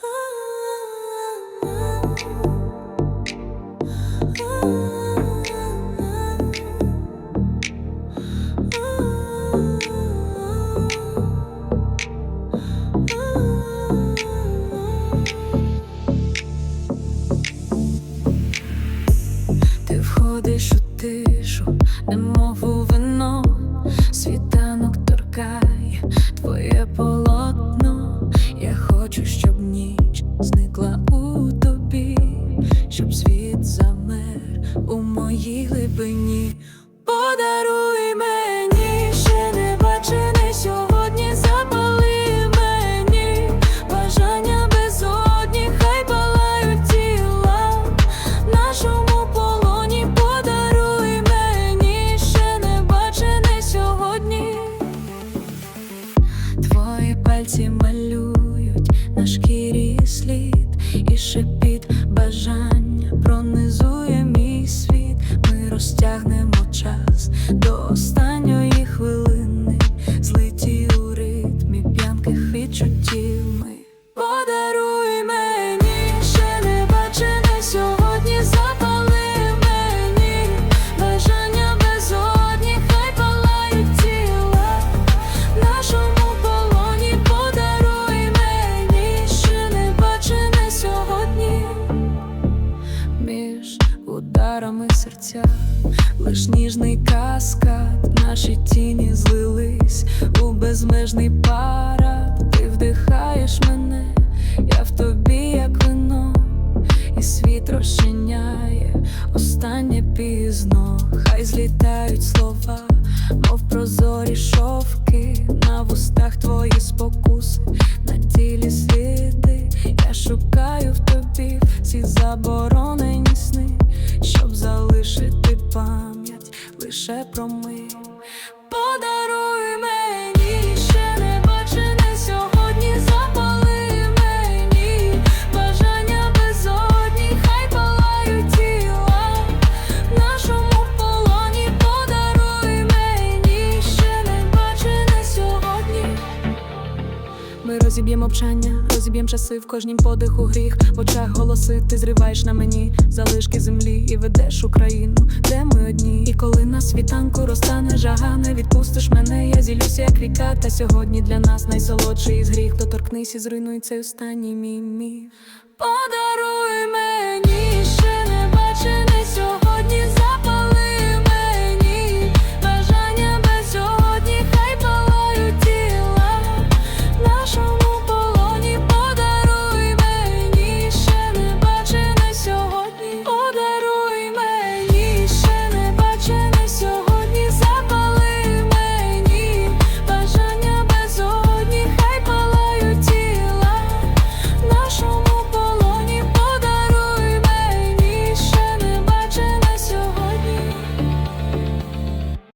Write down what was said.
Ти глибині. Подаруй мені ще не бачене сьогодні, запали мені бажання безодні, хай палають тіла нашому полоні. Подаруй мені ще не бачене сьогодні. Твої пальці малюють на шкірі слід, і шепіт ударами серця, лиш ніжний каскад, наші тіні злились у безмежний парад. Ти вдихаєш мене, я в тобі, як вино, і світ розчиняє останнє пізно, хай злітають слова, мов прозорі шовки, на вустах твої спокуси, на тілі сліди. Я шукаю в тобі всі заборонені лише про ми. Ми розіб'ємо мовчання, розіб'єм часи в кожнім подиху гріх. В очах голоси ти зриваєш на мені залишки землі і ведеш Україну, де ми одні. І коли на світанку розтане жага, не відпустиш мене, я зілюся, як ріка. Та сьогодні для нас найсолодший із гріх. Доторкнись і зруйнуй цей останній мій міф. Подаруй мені